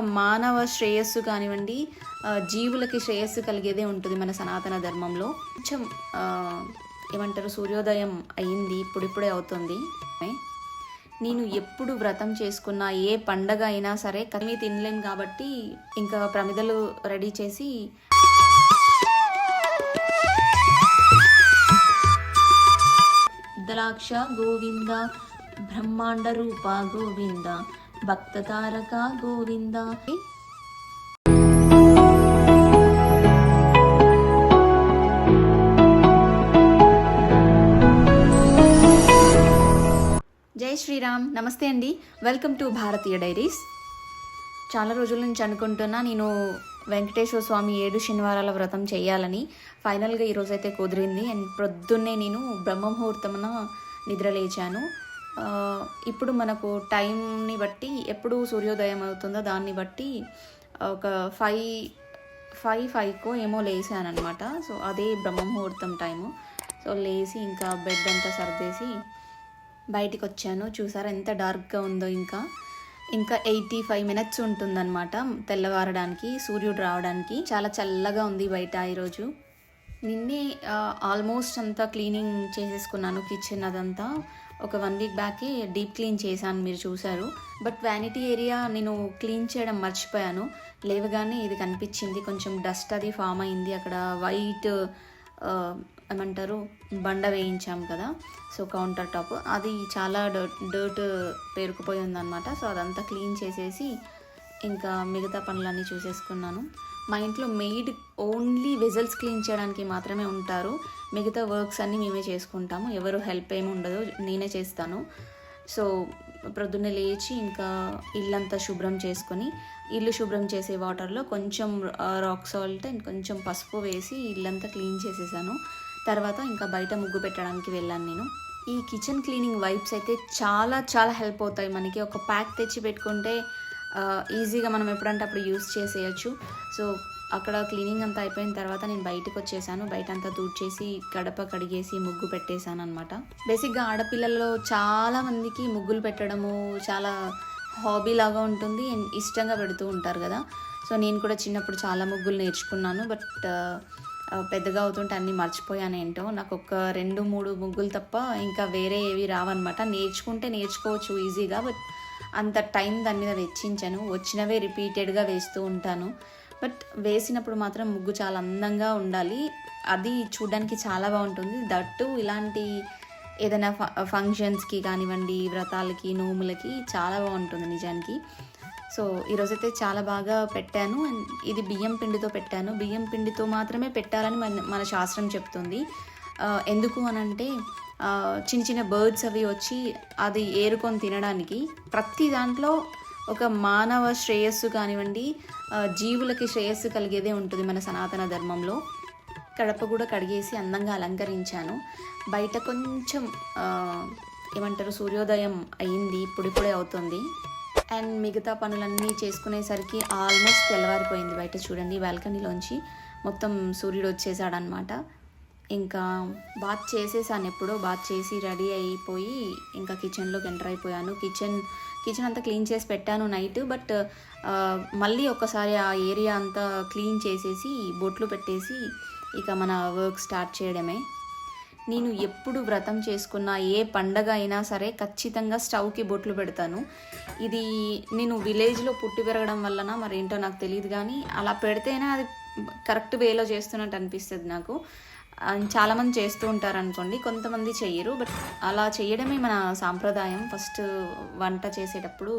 మానవ శ్రేయస్సు కానివ్వండి జీవులకి శ్రేయస్సు కలిగేదే ఉంటుంది మన సనాతన ధర్మంలో. కొంచెం ఏమంటారు సూర్యోదయం అయింది ఇప్పుడిప్పుడే అవుతుంది. నేను ఎప్పుడు వ్రతం చేసుకున్నా ఏ పండగ అయినా సరే కర్మీ తినలేం కాబట్టి ఇంకా ప్రమిదలు రెడీ చేసి ద్రాక్ష గోవింద బ్రహ్మాండ రూప గోవింద భక్త తారక గోవింద జై శ్రీరామ్. నమస్తే అండి. Welcome to Bharatiya diaries. చాలా రోజుల నుంచి అనుకుంటున్నా నేను వెంకటేశ్వర స్వామి ఏడు శనివారాల వ్రతం చేయాలని. ఫైనల్గా ఈరోజు అయితే కుదిరింది. అండ్ ప్రొద్దున్నే నేను బ్రహ్మముహూర్తమున నిద్ర లేచాను. ఇప్పుడు మనకు టైంని బట్టి ఎప్పుడు సూర్యోదయం అవుతుందో దాన్ని బట్టి ఒక ఫైవ్ ఫైవ్ ఫైవ్కో ఏమో లేసాను సో అదే బ్రహ్మముహూర్తం టైము. సో లేచి ఇంకా బెడ్ అంతా సర్దేసి బయటికి వచ్చాను చూసారా ఎంత డార్క్గా ఉందో ఇంకా. ఇంకా ఎయిటీ ఫైవ్ మినిట్స్ ఉంటుందన్నమాట తెల్లవారడానికి సూర్యుడు రావడానికి. చాలా చల్లగా ఉంది బయట ఈరోజు. నిన్నే ఆల్మోస్ట్ అంతా క్లీనింగ్ చేసేసుకున్నాను కిచెన్ అదంతా. ఒక వన్ వీక్ బ్యాకే డీప్ క్లీన్ చేశాను మీరు చూసారు బట్ వ్యానిటీ ఏరియా నేను క్లీన్ చేయడం మర్చిపోయాను. లేవగానే ఇది కనిపించింది కొంచెం డస్ట్ అది ఫామ్ అయింది. అక్కడ వైట్ ఏమంటారు బండ వేయించాం కదా సో కౌంటర్ టాప్ అది చాలా డర్ట్ పేరుకుపోయి ఉందన్నమాట. సో అదంతా క్లీన్ చేసేసి ఇంకా మిగతా పనులన్నీ చూసేసుకున్నాను. మా ఇంట్లో మెయిడ్ ఓన్లీ వెజల్స్ క్లీన్ చేయడానికి మాత్రమే ఉంటారు. మిగతా వర్క్స్ అన్నీ మేమే చేసుకుంటాము. ఎవరు హెల్ప్ ఏమి ఉండదు. నేనే చేస్తాను. సో ప్రొద్దున్నే లేచి ఇంకా ఇల్లంతా శుభ్రం చేసుకొని ఇల్లు శుభ్రం చేసే వాటర్లో కొంచెం రాక్ సాల్ట్ అండ్ కొంచెం పసుపు వేసి ఇల్లంతా క్లీన్ చేసేసాను. తర్వాత ఇంకా బయట ముగ్గు పెట్టడానికి వెళ్ళాను నేను. ఈ కిచెన్ క్లీనింగ్ వైప్స్ అయితే చాలా చాలా హెల్ప్ అవుతాయి. మనకి ఒక ప్యాక్ తెచ్చి పెట్టుకుంటే ఈజీగా మనం ఎప్పుడంటే అప్పుడు యూస్ చేసేయచ్చు. సో అక్కడ క్లీనింగ్ అంతా అయిపోయిన తర్వాత నేను బయటకు వచ్చేసాను. బయట అంతా తూడ్చేసి గడప కడిగేసి ముగ్గు పెట్టేశాను అనమాట బేసిక్గా ఆడపిల్లల్లో చాలా మందికి ముగ్గులు పెట్టడము చాలా హాబీ లాగా ఉంటుంది. ఇష్టంగా పెడుతూ ఉంటారు కదా. సో నేను కూడా చిన్నప్పుడు చాలా ముగ్గులు నేర్చుకున్నాను. బట్ పెద్దగా అవుతుంటే అన్నీ మర్చిపోయాను ఏంటో. నాకు ఒక రెండు మూడు ముగ్గులు తప్ప ఇంకా వేరే ఏవి రావన్నమాట. నేర్చుకుంటే నేర్చుకోవచ్చు ఈజీగా బట్ అంత టైం దాని మీద వెచ్చించాను. వచ్చినవే రిపీటెడ్గా వేస్తూ ఉంటాను. బట్ వేసినప్పుడు మాత్రం ముగ్గు చాలా అందంగా ఉండాలి. అది చూడడానికి చాలా బాగుంటుంది. దట్టు ఇలాంటి ఏదైనా ఫ ఫంక్షన్స్కి కానివ్వండి వ్రతాలకి నోములకి చాలా బాగుంటుంది నిజానికి. సో ఈరోజైతే చాలా బాగా పెట్టాను. అండ్ ఇది బియ్యం పిండితో పెట్టాను. బియ్యం పిండితో మాత్రమే పెట్టాలని మన మన శాస్త్రం చెప్తుంది. ఎందుకు అనంటే అంటే చిన్న చిన్న బర్డ్స్ అవి వచ్చి అది ఏరుకొని తినడానికి ప్రతి దాంట్లో ఒక మానవ శ్రేయస్సు కానివ్వండి జీవులకి శ్రేయస్సు కలిగేదే ఉంటుంది మన సనాతన ధర్మంలో. కడప కూడా కడిగేసి అందంగా అలంకరించాను. బయట కొంచెం ఏమంటారు సూర్యోదయం అయ్యింది ఇప్పుడిప్పుడే అవుతుంది. అండ్ మిగతా పనులన్నీ చేసుకునేసరికి ఆల్మోస్ట్ తెల్లవారిపోయింది బయట చూడండి బాల్కనీలోంచి మొత్తం సూర్యుడు వచ్చేసాడనమాట ఇంకా బాత్ చేసేసాను ఎప్పుడో బాత్ చేసి రెడీ అయిపోయి ఇంకా కిచెన్లోకి ఎంటర్ అయిపోయాను. కిచెన్ కిచెన్ అంతా క్లీన్ చేసి పెట్టాను నైట్ బట్ మళ్ళీ ఒకసారి ఆ ఏరియా అంతా క్లీన్ చేసేసి బొట్లు పెట్టేసి ఇక మన వర్క్ స్టార్ట్ చేయడమే. నేను ఎప్పుడు వ్రతం చేసుకున్న ఏ పండగ అయినా సరే ఖచ్చితంగా స్టవ్కి బొట్లు పెడతాను. ఇది నేను విలేజ్లో పుట్టి పెరగడం వలన మరి ఏంటో నాకు తెలియదు కానీ అలా పెడితేనే అది కరెక్ట్ వేలో చేస్తున్నట్టు అనిపిస్తుంది నాకు. చాలామంది చేస్తూ ఉంటారు అనుకోండి కొంతమంది చెయ్యరు. బట్ అలా చేయడమే మన సాంప్రదాయం. ఫస్ట్ వంట చేసేటప్పుడు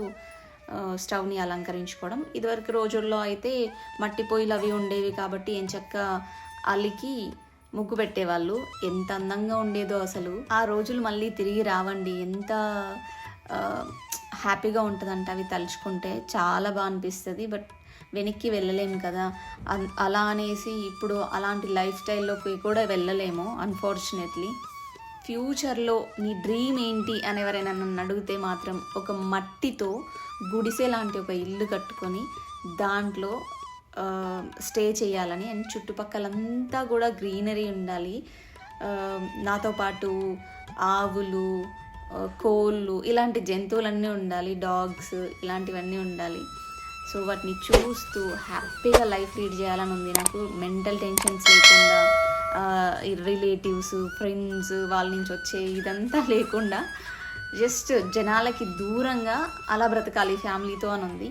స్టవ్ని అలంకరించుకోవడం. ఇదివరకు రోజుల్లో అయితే మట్టి పొయ్యిలు అవి ఉండేవి కాబట్టి ఎంచక్క అలికి ముగ్గు పెట్టేవాళ్ళు. ఎంత అందంగా ఉండేదో అసలు. ఆ రోజులు మళ్ళీ తిరిగి రావండి. ఎంత హ్యాపీగా ఉంటుందంట అవి తలుచుకుంటే చాలా బాగా అనిపిస్తుంది. బట్ వెనక్కి వెళ్ళలేము కదా. అలా అనేసి ఇప్పుడు అలాంటి లైఫ్ స్టైల్లోకి కూడా వెళ్ళలేము అన్ఫార్చునేట్లీ ఫ్యూచర్లో నీ డ్రీమ్ ఏంటి అని ఎవరైనా నన్ను అడిగితే మాత్రం ఒక మట్టితో గుడిసె లాంటి ఒక ఇల్లు కట్టుకొని దాంట్లో స్టే చేయాలని అండ్ చుట్టుపక్కలంతా కూడా గ్రీనరీ ఉండాలి. నాతో పాటు ఆవులు కోళ్ళు ఇలాంటి జంతువులన్నీ ఉండాలి డాగ్స్ ఇలాంటివన్నీ ఉండాలి. సో వాటిని చూస్తూ హ్యాపీగా లైఫ్ లీడ్ చేయాలని ఉంది. నాకు మెంటల్ టెన్షన్స్ లేకుండా రిలేటివ్స్ ఫ్రెండ్స్ వాళ్ళ నుంచి వచ్చే ఇదంతా లేకుండా జస్ట్ జనాలకి దూరంగా అలా బ్రతకాలి ఫ్యామిలీతో అని ఉంది.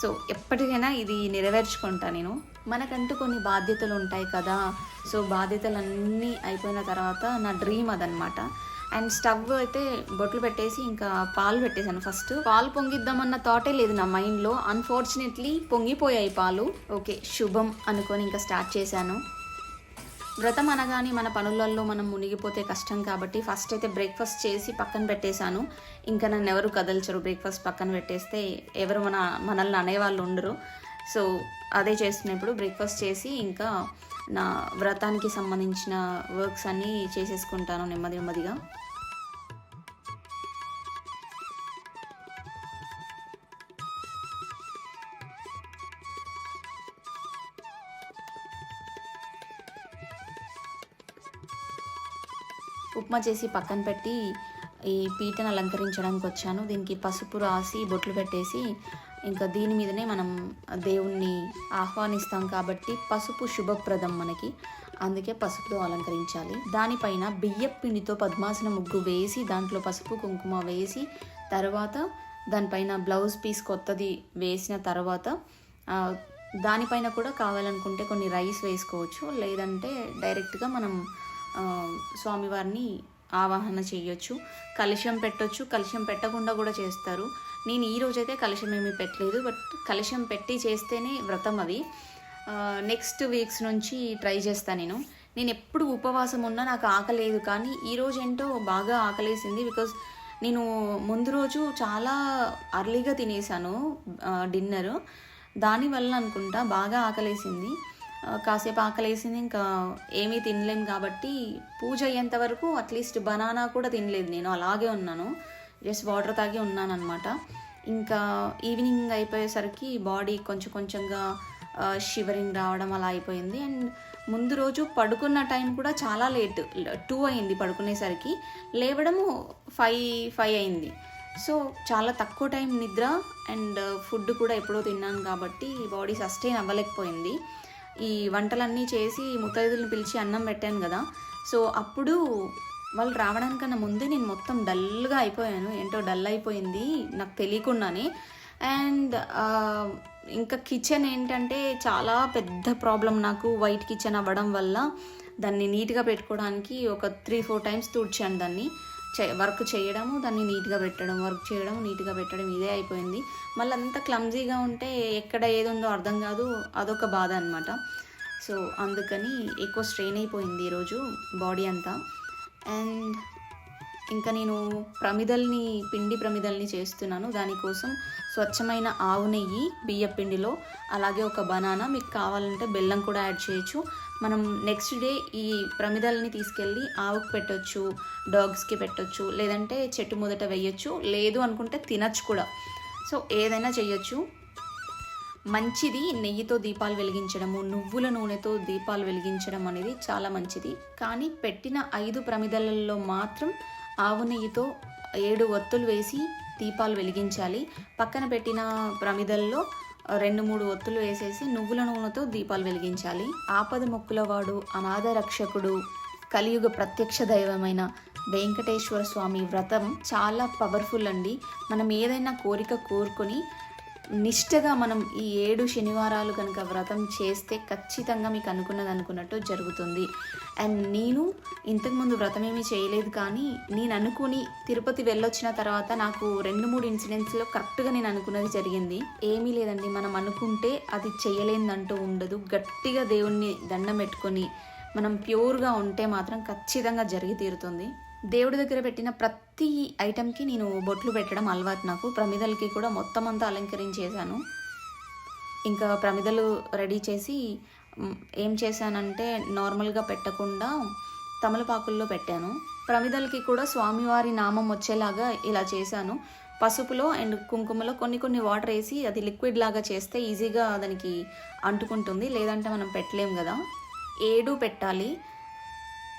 సో ఎప్పటికైనా ఇది నెరవేర్చుకుంటా నేను. మనకంటూ కొన్ని బాధ్యతలు ఉంటాయి కదా. సో బాధ్యతలన్నీ అయిపోయిన తర్వాత నా డ్రీమ్ అదనమాట. అండ్ స్టవ్ అయితే బొట్లు పెట్టేసి ఇంకా పాలు పెట్టేశాను ఫస్ట్ పాలు పొంగిద్దామన్న థాటే లేదు నా మైండ్లో అన్ఫార్చునేట్లీ పొంగిపోయాయి పాలు. ఓకే శుభం అనుకొని ఇంకా స్టార్ట్ చేశాను. వ్రతం అనగానే మన పనులలో మనం మునిగిపోతే కష్టం కాబట్టి ఫస్ట్ అయితే బ్రేక్ఫాస్ట్ చేసి పక్కన పెట్టేశాను. ఇంకా నన్ను ఎవరు కదల్చరు బ్రేక్ఫాస్ట్ పక్కన పెట్టేస్తే ఎవరు మన మనల్ని అనేవాళ్ళు ఉండరు. సో అదే చేస్తున్నప్పుడు బ్రేక్ఫాస్ట్ చేసి ఇంకా నా వ్రతానికి సంబంధించిన వర్క్స్ అన్నీ చేసేసుకుంటాను నెమ్మది నెమ్మదిగా. ఉప్మా చేసి పక్కన పెట్టి ఈ పీటను అలంకరించడానికి వచ్చాను. దీనికి పసుపు రాసి బొట్లు పెట్టేసి ఇంకా దీని మీదనే మనం దేవుణ్ణి ఆహ్వానిస్తాం కాబట్టి పసుపు శుభప్రదం మనకి. అందుకే పసుపుతో అలంకరించాలి. దానిపైన బియ్య పిండితో పద్మాసన ముగ్గు వేసి దాంట్లో పసుపు కుంకుమ వేసి తర్వాత దానిపైన బ్లౌజ్ పీస్ కొత్తది వేసిన తర్వాత దానిపైన కూడా కావాలనుకుంటే కొన్ని రైస్ వేసుకోవచ్చు. లేదంటే డైరెక్ట్గా మనం స్వామివారిని ఆవాహన చేయొచ్చు కలశం పెట్టొచ్చు. కలశం పెట్టకుండా కూడా చేస్తారు. నేను ఈ రోజైతే కలశం ఏమీ పెట్టలేదు బట్ కలశం పెట్టి చేస్తేనే వ్రతం అది. నెక్స్ట్ వీక్స్ నుంచి ట్రై చేస్తాను నేను. నేను ఎప్పుడు ఉపవాసం ఉన్నా నాకు ఆకలేదు కానీ ఈ రోజు ఏంటో బాగా ఆకలేసింది బికాజ్ నేను ముందు రోజు చాలా అర్లీగా తినేసాను డిన్నర్ దానివల్ల అనుకుంటా బాగా ఆకలేసింది. కాసేపు ఆకలేసింది ఇంకా ఏమీ తినలేం కాబట్టి పూజ అయ్యేంత వరకు అట్లీస్ట్ బనానా కూడా తినలేదు నేను అలాగే ఉన్నాను. జస్ట్ వాటర్ తాగి ఉన్నాను అనమాట ఇంకా ఈవినింగ్ అయిపోయేసరికి బాడీ కొంచెం కొంచెంగా షివరింగ్ రావడం అలా అయిపోయింది. అండ్ ముందు రోజు పడుకున్న టైం కూడా చాలా లేట్ టూ అయింది పడుకునేసరికి. లేవడము ఫైవ్ ఫైవ్ అయింది. సో చాలా తక్కువ టైం నిద్ర అండ్ ఫుడ్ uh, కూడా ఎప్పుడో తిన్నాను కాబట్టి బాడీ సస్టైన్ అవ్వలేకపోయింది. ఈ వంటలన్నీ చేసి ముత్తైదులను పిలిచి అన్నం పెట్టాను కదా. సో అప్పుడు వాళ్ళు రావడానికన్నా ముందే నేను మొత్తం డల్గా అయిపోయాను. ఏంటో డల్ అయిపోయింది నాకు తెలియకుండానే. అండ్ ఇంకా కిచెన్ ఏంటంటే చాలా పెద్ద ప్రాబ్లం నాకు. వైట్ కిచెన్ అవ్వడం వల్ల దాన్ని నీట్గా పెట్టుకోవడానికి ఒక త్రీ ఫోర్ టైమ్స్ తుడిచాను దాన్ని. వర్క్ చేయడము దాన్ని నీట్గా పెట్టడం వర్క్ చేయడం నీట్గా పెట్టడం ఇదే అయిపోయింది. మళ్ళీ అంత క్లమ్జీగా ఉంటే ఎక్కడ ఏది ఉందో అర్థం కాదు అదొక బాధ అనమాట సో అందుకని ఎక్కువ స్ట్రెయిన్ అయిపోయింది ఈరోజు బాడీ అంతా. అండ్ ఇంకా నేను ప్రమిదల్ని పిండి ప్రమిదల్ని చేస్తున్నాను. దానికోసం స్వచ్ఛమైన ఆవు నెయ్యి బియ్యపిండిలో అలాగే ఒక బనానా మీకు కావాలంటే బెల్లం కూడా యాడ్ చేయొచ్చు. మనం నెక్స్ట్ డే ఈ ప్రమిదల్ని తీసుకెళ్ళి ఆవుకు పెట్టొచ్చు డాగ్స్కి పెట్టొచ్చు లేదంటే చెట్టు మొదట వేయొచ్చు లేదు అనుకుంటే తినచ్చు కూడా. సో ఏదైనా చేయొచ్చు మంచిది నెయ్యితో దీపాలు వెలిగించడము నువ్వుల నూనెతో దీపాలు వెలిగించడం అనేది చాలా మంచిది. కానీ పెట్టిన ఐదు ప్రమిదలలో మాత్రం ఆవు నెయ్యితో ఏడు ఒత్తులు వేసి దీపాలు వెలిగించాలి. పక్కన పెట్టిన ప్రమిదల్లో రెండు మూడు ఒత్తులు వేసేసి నువ్వుల నూనెతో దీపాలు వెలిగించాలి. ఆపద మొక్కులవాడు అనాథ రక్షకుడు కలియుగ ప్రత్యక్ష దైవమైన వెంకటేశ్వర స్వామి వ్రతం చాలా పవర్ఫుల్ అండి. మనం ఏదైనా కోరిక కోరుకొని నిష్టగా మనం ఈ ఏడు శనివారాలు కనుక వ్రతం చేస్తే ఖచ్చితంగా మీకు అనుకున్నది అనుకున్నట్టు జరుగుతుంది. అండ్ నేను ఇంతకుముందు వ్రతం ఏమీ చేయలేదు కానీ నేను అనుకుని తిరుపతి వెళ్ళొచ్చిన తర్వాత నాకు రెండు మూడు ఇన్సిడెంట్స్లో కరెక్ట్గా నేను అనుకున్నది జరిగింది. ఏమీ లేదండి మనం అనుకుంటే అది చేయలేదంటూ ఉండదు. గట్టిగా దేవుణ్ణి దండం పెట్టుకొని మనం ప్యూర్గా ఉంటే మాత్రం ఖచ్చితంగా జరిగి తీరుతుంది. దేవుడి దగ్గర పెట్టిన ప్రతి ఐటెంకి నేను బొట్లు పెట్టడం అలవాటు నాకు. ప్రమిదలకి కూడా మొత్తం అంతా అలంకరించేశాను. ఇంకా ప్రమిదలు రెడీ చేసి ఏం చేశానంటే నార్మల్గా పెట్టకుండా తమలపాకుల్లో పెట్టాను. ప్రమిదలకి కూడా స్వామివారి నామం వచ్చేలాగా ఇలా చేశాను. పసుపులో అండ్ కుంకుమలో కొన్ని కొన్ని వాటర్ వేసి అది లిక్విడ్ లాగా చేస్తే ఈజీగా దానికి అంటుకుంటుంది. లేదంటే మనం పెట్టలేం కదా. ఏడు పెట్టాలి.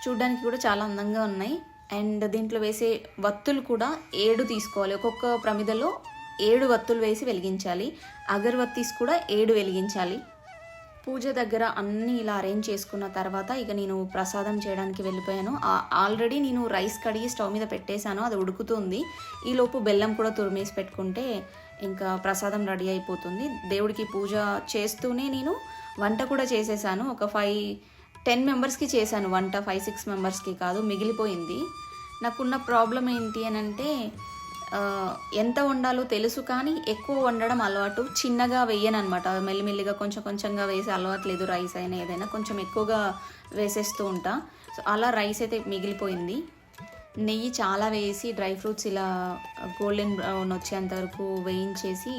చూడ్డానికి కూడా చాలా అందంగా ఉన్నాయి. అండ్ దీంట్లో వేసే వత్తులు కూడా ఏడు తీసుకోవాలి. ఒక్కొక్క ప్రమిదలో ఏడు వత్తులు వేసి వెలిగించాలి. అగరవత్తీస్ కూడా ఏడు వెలిగించాలి. పూజ దగ్గర అన్నీ ఇలా అరేంజ్ చేసుకున్న తర్వాత ఇక నేను ప్రసాదం చేయడానికి వెళ్ళిపోయాను. ఆల్రెడీ నేను రైస్ కడిగి స్టవ్ మీద పెట్టేశాను. అది ఉడుకుతుంది. ఈలోపు బెల్లం కూడా తురిమేసి పెట్టుకుంటే ఇంకా ప్రసాదం రెడీ అయిపోతుంది. దేవుడికి పూజ చేస్తూనే నేను వంట కూడా చేసేసాను ఒక ఫైవ్ టెన్ మెంబర్స్కి చేశాను వంట ఫైవ్ సిక్స్ మెంబర్స్కి కాదు మిగిలిపోయింది. నాకున్న ప్రాబ్లం ఏంటి అని అంటే ఎంత వండాలో తెలుసు కానీ ఎక్కువ వండడం అలవాటు చిన్నగా వేయను అనమాట మెల్లిమెల్లిగా కొంచెం కొంచెంగా వేసే అలవాటు లేదు రైస్ అయినా ఏదైనా కొంచెం ఎక్కువగా వేసేస్తూ ఉంటా. సో అలా రైస్ అయితే మిగిలిపోయింది. నెయ్యి చాలా వేసి డ్రై ఫ్రూట్స్ ఇలా గోల్డెన్ బ్రౌన్ వచ్చేంత వరకు వేయించేసి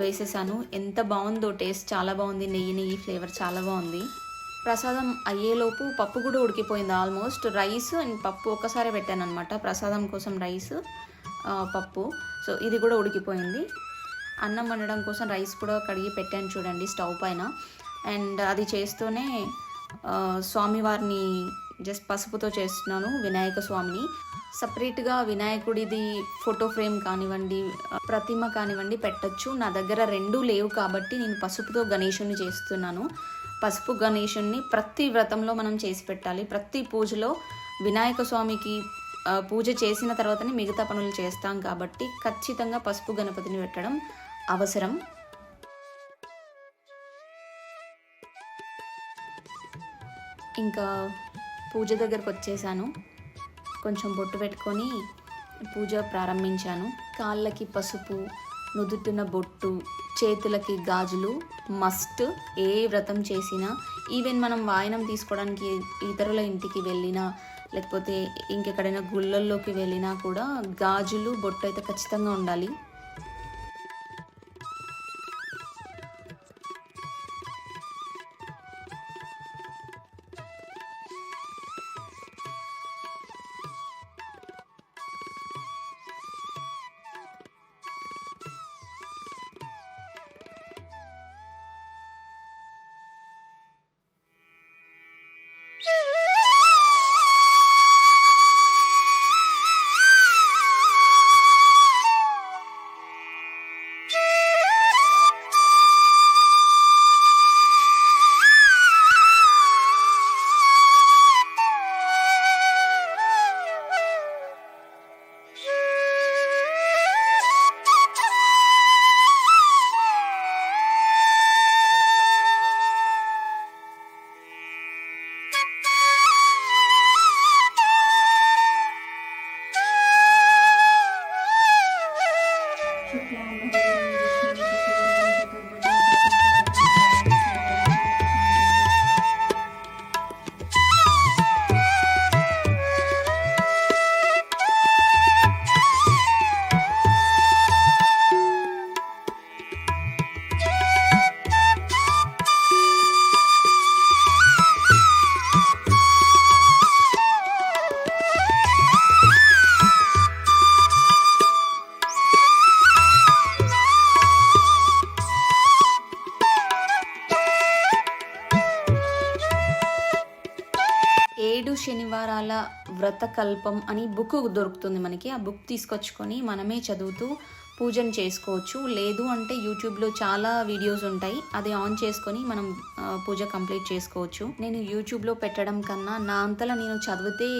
వేసేసాను. ఎంత బాగుందో టేస్ట్ చాలా బాగుంది నెయ్యి నెయ్యి ఫ్లేవర్ చాలా బాగుంది. ప్రసాదం అయ్యేలోపు పప్పు కూడా ఉడికిపోయింది ఆల్మోస్ట్. రైస్ అండ్ పప్పు ఒక్కసారి పెట్టాను అనమాట ప్రసాదం కోసం రైస్ పప్పు. సో ఇది కూడా ఉడికిపోయింది. అన్నం వండడం కోసం రైస్ కూడా కడిగి పెట్టాను చూడండి స్టవ్ పైన. అండ్ అది చేస్తూనే స్వామివారిని జస్ట్ పసుపుతో చేస్తున్నాను వినాయక స్వామిని. సపరేట్గా వినాయకుడిది ఫోటో ఫ్రేమ్ కానివ్వండి ప్రతిమ కానివ్వండి పెట్టచ్చు. నా దగ్గర రెండూ లేవు కాబట్టి నేను పసుపుతో గణేషుని చేస్తున్నాను. పసుపు గణేషుణ్ణి ప్రతి వ్రతంలో మనం చేసి పెట్టాలి. ప్రతి పూజలో వినాయక స్వామికి పూజ చేసిన తర్వాతనే మిగతా పనులు చేస్తాం కాబట్టి ఖచ్చితంగా పసుపు గణపతిని పెట్టడం అవసరం. ఇంకా పూజ దగ్గరకు వచ్చేసాను. కొంచెం బొట్టు పెట్టుకొని పూజ ప్రారంభించాను. కాళ్ళకి పసుపు నుదుటిన బొట్టు చేతులకి గాజులు మస్ట్ ఏ వ్రతం చేసినా ఈవెన్ మనం వాయనం తీసుకోవడానికి ఇతరుల ఇంటికి వెళ్ళినా లేకపోతే ఇంకెక్కడైనా గుళ్ళల్లోకి వెళ్ళినా కూడా గాజులు బొట్టు అయితే ఖచ్చితంగా ఉండాలి. ఉపకారాల వ్రతకల్పం అని బుక్ దొరుకుతుంది మనకి. ఆ బుక్ తీసుకొచ్చుకొని మనమే చదువుతూ పూజను చేసుకోవచ్చు. లేదు అంటే యూట్యూబ్లో చాలా వీడియోస్ ఉంటాయి. అది ఆన్ చేసుకొని మనం పూజ కంప్లీట్ చేసుకోవచ్చు. నేను యూట్యూబ్లో పెట్టడం కన్నా నా అంతలా నేను చదివితే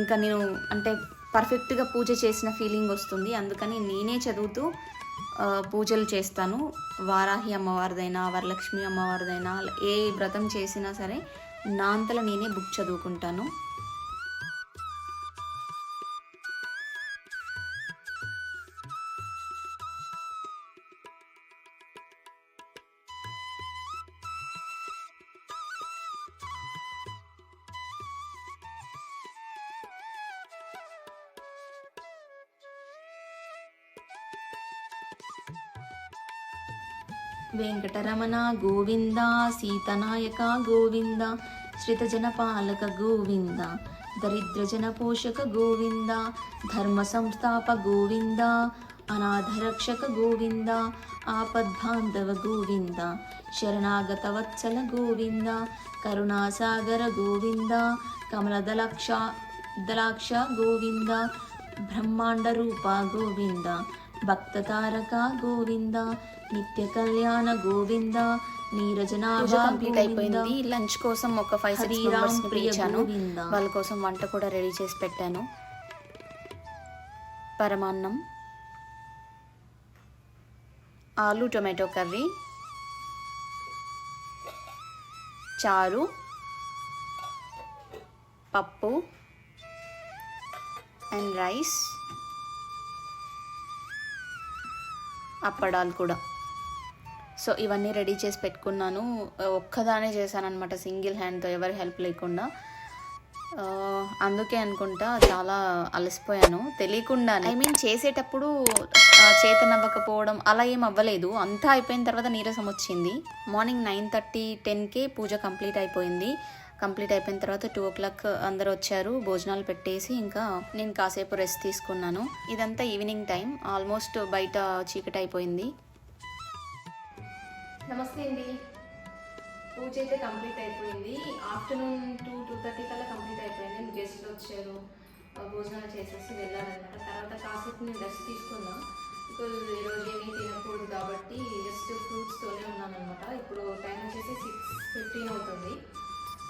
ఇంకా నేను అంటే పర్ఫెక్ట్గా పూజ చేసిన ఫీలింగ్ వస్తుంది. అందుకని నేనే చదువుతూ పూజలు చేస్తాను. వారాహి అమ్మవారిదైనా వరలక్ష్మి అమ్మవారిదైనా ఏ వ్రతం చేసినా సరే నా నేనే బుక్ చదువుకుంటాను. వెంకటరమణ గోవింద సీతనాయక గోవింద శ్రితజన పాలక గోవింద దరిద్రజన పోషక గోవింద ధర్మ సంస్థాప గోవింద అనాథరక్షక గోవింద ఆపద్బాంధవ గోవింద శరణాగత వత్సల గోవింద కరుణాసాగర గోవింద కమలదలక్ష దలాక్ష గోవింద బ్రహ్మాండ రూప గోవింద భక్త తారక గోవింద నిత్య కళ్యాణ గోవింద కంప్లీట్ అయిపోయింది. లంచ్ కోసం ఒక ఫైవ్ సిక్స్ మెంబర్స్ పిలిచాను. వాళ్ళ కోసం వంట కూడా రెడీ చేసి పెట్టాను. పరమాన్నం ఆలు టొమాటో కర్రీ చారు పప్పు అండ్ రైస్ అప్పడాలు కూడా. సో ఇవన్నీ రెడీ చేసి పెట్టుకున్నాను. ఒక్కదానే చేశాను అనమాట సింగిల్ హ్యాండ్తో ఎవరి హెల్ప్ లేకుండా. అందుకే అనుకుంటా చాలా అలసిపోయాను. తెలియకుండా ఐ మీన్ చేసేటప్పుడు చేతనవ్వకపోవడం అలా ఏం అవ్వలేదు. అంతా అయిపోయిన తర్వాత నీరసం వచ్చింది. మార్నింగ్ నైన్ థర్టీ టెన్కే పూజ కంప్లీట్ అయిపోయింది. కంప్లీట్ అయిపోయిన తర్వాత టూ ఓ క్లాక్ అందరు వచ్చారు భోజనాలు పెట్టేసి ఇంకా నేను కాసేపు రెస్ట్ తీసుకున్నాను. ఇదంతా ఈవినింగ్ టైం ఆల్మోస్ట్ బయట చీకటి అయిపోయింది. నమస్తే అండి. పూజ అయితే కంప్లీట్ అయిపోయింది. ఆఫ్టర్నూన్ టూ టూ థర్టీ కల్లా కంప్లీట్ అయిపోయింది. గెస్ట్లు వచ్చారు. భోజనాలు చేసేసి వెళ్ళాలన్నమాట తర్వాత కాసేపు నేను రెస్ట్ తీసుకున్నా. ఇప్పుడు ఈరోజు ఏమీ తినకూడదు కాబట్టి జస్ట్ ఫ్రూట్స్తోనే ఉన్నానమాట అనమాట ఇప్పుడు టైం వచ్చేసి సిక్స్ ఫిఫ్టీన్ అవుతుంది.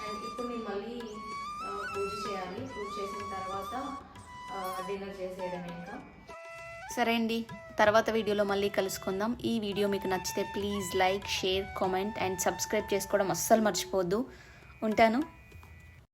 అండ్ ఇప్పుడు నేను మళ్ళీ పూజ చేయాలి. పూజ చేసిన తర్వాత డిన్నర్ చేసేయడం ఇంకా. సరే అండి. తర్వాత వీడియోలో మళ్ళీ కలుసుకుందాం. ఈ వీడియో మీకు నచ్చితే please like share comment and subscribe చేసుకోవడం అస్సలు మర్చిపోవద్దు. ఉంటాను.